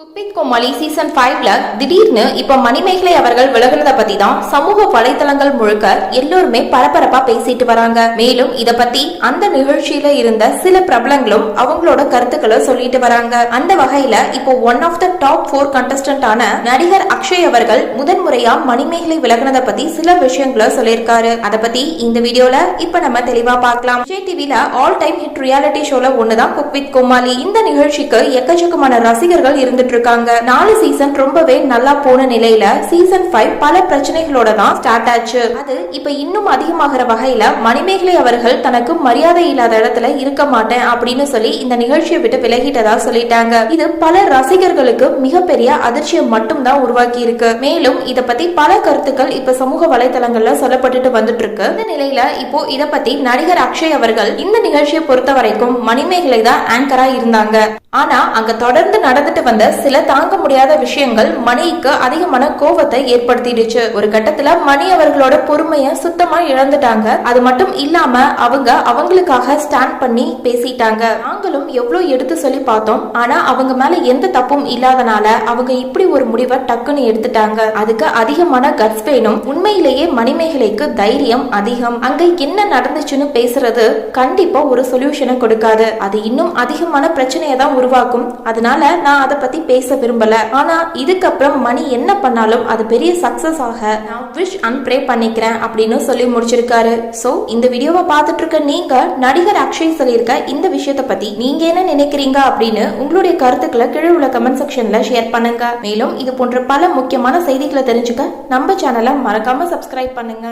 Cook with கோமாளி season ஃபைவ்ல திடீர்னு இப்ப மணிமேகலை அவர்கள் விலகுனத பத்தி தான் சமூக வலைத்தளங்கள் முழுக்க எல்லோருமே பரபரப்பா பேசிட்டு வராங்க. மேலும் இத பத்தி அந்த நிகழ்ச்சியில இருந்த சில பிரபலங்களும் அவங்களோட கருத்துக்களை சொல்லிட்டு வராங்க. அந்த வகையில இப்போ one of the top four கண்டஸ்டன்டான நடிகர் அக்ஷய் அவர்கள் முதன் முறையா மணிமேகலை விலகுனத பத்தி சில விஷயங்களை சொல்லியிருக்காரு. அத பத்தி இந்த வீடியோல இப்ப நம்ம தெளிவா பார்க்கலாம். விஜய் டிவில ஆல் டைம் ஹிட் ரியாலிட்டி ஷோல ஒண்ணுதான் குக் வித் கோமாளி. இந்த நிகழ்ச்சிக்கு எக்கச்சக்கமான ரசிகர்கள் இருந்துட்டு இருக்காங்க நாலு சீசன் ரொம்பவே நல்லா போன நிலையில சீசன் ஃபைவ் பல பிரச்சனைகளோட தான் ஸ்டார்ட் ஆச்சு. அது இப்ப இன்னும் அதிகமாகிற வகையில மணிமேகலை அவர்கள் தனக்கு மரியாதை இல்லாத இடத்துல இருக்க மாட்டேன் அப்படின்னு சொல்லி இந்த நிகழ்ச்சியை விட்டு விலகிட்டதா சொல்லிட்டாங்க. இது பல ரசிகர்களுக்கு மிகப்பெரிய அதிர்ச்சியை மட்டும் தான் உருவாக்கி இருக்கு மேலும் இத பத்தி பல கருத்துக்கள் இப்ப சமூக வலைதளங்கள்ல சொல்லப்பட்டுட்டு வந்துட்டு இருக்கு இந்த நிலையில இப்போ இத பத்தி நடிகர் அக்ஷய் அவர்கள் இந்த நிகழ்ச்சியை பொறுத்த வரைக்கும் மணிமேகலை தான் ஆங்கரா இருந்தாங்க. ஆனா அங்க தொடர்ந்து நடந்துட்டு வந்த சில தாங்க முடியாத விஷயங்கள் மணிக்கு அதிகமான கோபத்தை ஏற்படுத்திடுச்சு. ஒரு கட்டத்துல மணி அவர்களோட பொறுமைய சுத்தமா இழந்துட்டாங்க. அது மட்டும் இல்லாம அவங்க அவங்களுக்காக ஸ்டாண்ட் பண்ணி பேசிட்டாங்க. நாங்களும் எவ்வளவு எடுத்து சொல்லி பார்த்தோம். ஆனா அவங்க மேல எந்த தப்பும் இல்லாதனால அவங்க இப்படி ஒரு முடிவை டக்குன்னு எடுத்துட்டாங்க. அதுக்கு அதிகமான கட்ஸ் வேணும். உண்மையிலேயே மணிமேகலைக்கு தைரியம் அதிகம். அங்க என்ன நடந்துச்சுன்னு பேசுறது கண்டிப்பா ஒரு சொல்யூஷனை கொடுக்காது. அது இன்னும் அதிகமான பிரச்சனையை தான் உருவாக்கும். அதனால நான் அதை பத்தி பேச விரும்பல. ஆனா இதுக்கப்புறம் மணி என்ன பண்ணாலும் அது பெரிய சக்சஸ் ஆக நான் விஷ் அண்ட் ப்ரே பண்ணிக்கிறேன் அப்படின்னு சொல்லி முடிச்சிருக்காரு. சோ இந்த வீடியோவை பார்த்துட்டு இருக்க நீங்க நடிகர் அக்ஷய் சொல்லியிருக்க இந்த விஷயத்தை பத்தி நீங்க என்ன நினைக்கிறீங்க அப்படின்னு உங்களுடைய கருத்துக்களை கீழே உள்ள கமெண்ட் செக்ஷன்ல ஷேர் பண்ணுங்க. மேலும் இது போன்ற பல முக்கியமான செய்திகளை தெரிஞ்சுக்க நம்ம சேனலை மறக்காம சப்ஸ்கிரைப் பண்ணுங்க.